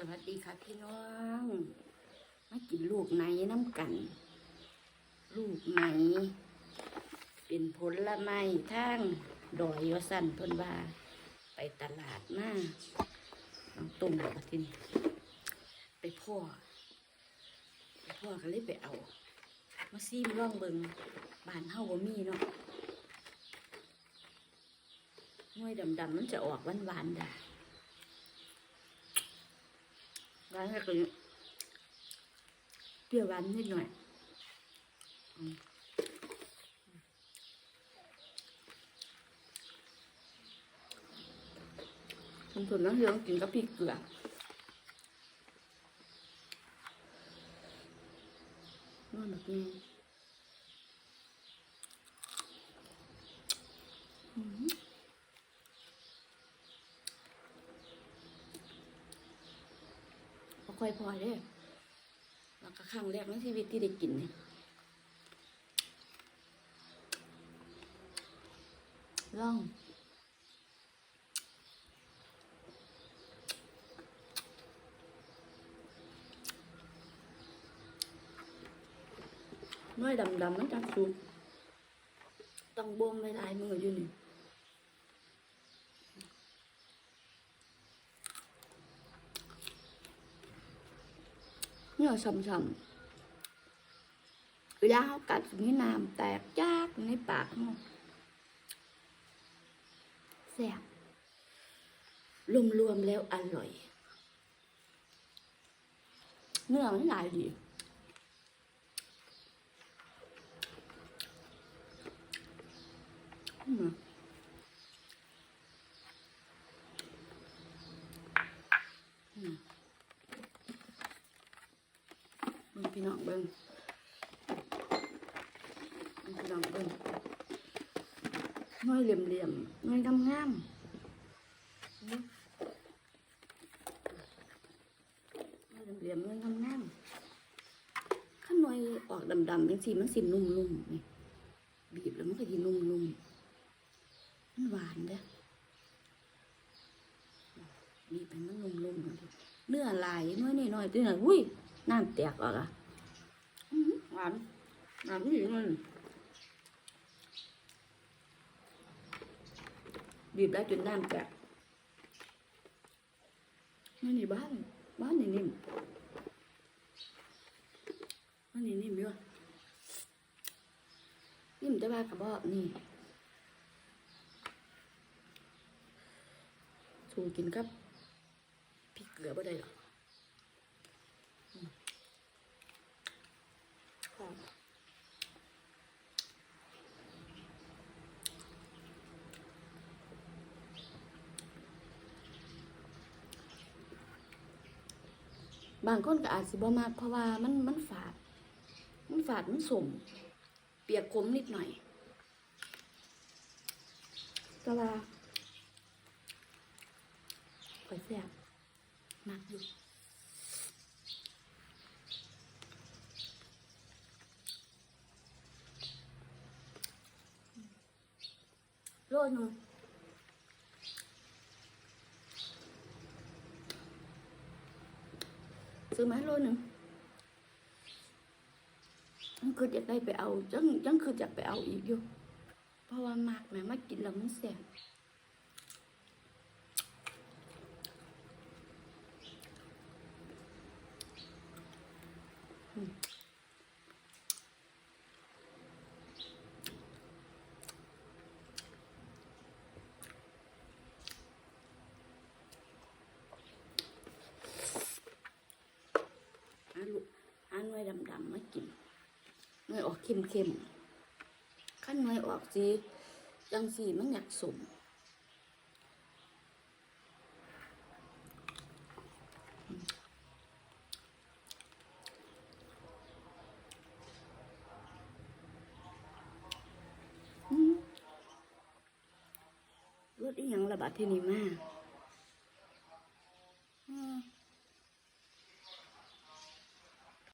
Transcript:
สวัสดีค่ะพี่น้องมากินลูกไหนน้ำกัน ลูกไหน เป็นผลไม้ทางดอยวสันเพิ่นว่า ไปตลาดมาน้องตุ่มบอกว่าที่นี่ไปพ่อ ไปพ่อก็เลยไปเอา มาซีมร่องเบิงบานเฮาบ่มีเนาะหน่วยดำๆมันจะออกหวานๆได้ ร้านก็คือเปรี้ยวหวานนิดหน่อยอืมผมส่วนน้ำเยอะกินกับพริกเกลือนั่นแบบนี้อืม บ่ ค่อยพอเด้แล้วก็ครั้งแรกในชีวิตที่ได้กินเนี่ยลองน้อยดำๆมันจังสุกต้องบ่มไว้หลายมืออยู่นี่ เนื้อช่ำๆเวลาเขากัดนี่น้ำแตกจากในปากเขาแซ่บรวมๆแล้วอร่อย เนื้อมันหลายดีอืมอืม มึง พี่น้องเบิ้งพี่น้องเบิ้งน้อยเหลี่ยมเหลี่ยมน้อยงามงามน้อยเหลี่ยมๆน้อยงามงามข้างน้อยออกดำๆยังสีมันสีนุ่มๆนี่บีบแล้วมันก็สีนุ่มๆมันหวานเด้อบีบให้มันนุ่มๆเนื้อลายน้อยน้อยตัวหน่อยอุ้ยน้ำแตกออกอะ อื้อหือหวานหวานนี่มันบีบแล้จนน้ำแตกนี่นี่บ้านบ้านนี่นิ่มบ้านนี่นิ่มอยู่นิ่มแต่ว่ากระบอกนี่สูกินกับพริกเกลือบ่ได้หรอ บางคนก็อาจสิบ่มากเพราะว่ามันมันฝาด มันฝาดมันสมเปียกขมนิดหน่อยแต่ว่าก็แซ่บมากอยู่โลหนึง ซื้อมาโลหนึ่งจังคืออยากได้ไปเอาจังจังคืออยากไปเอาอีกอยู่ เพราะว่ามากแม่มากินแล้วมันแสบอืมหาลูกหาหน่ วยดำๆมากินหน่วยออกเค็มๆขั้นหน่วยออกสีจังสีมันอยากสมอืมรถอีหยังระบาดที่นี่มาก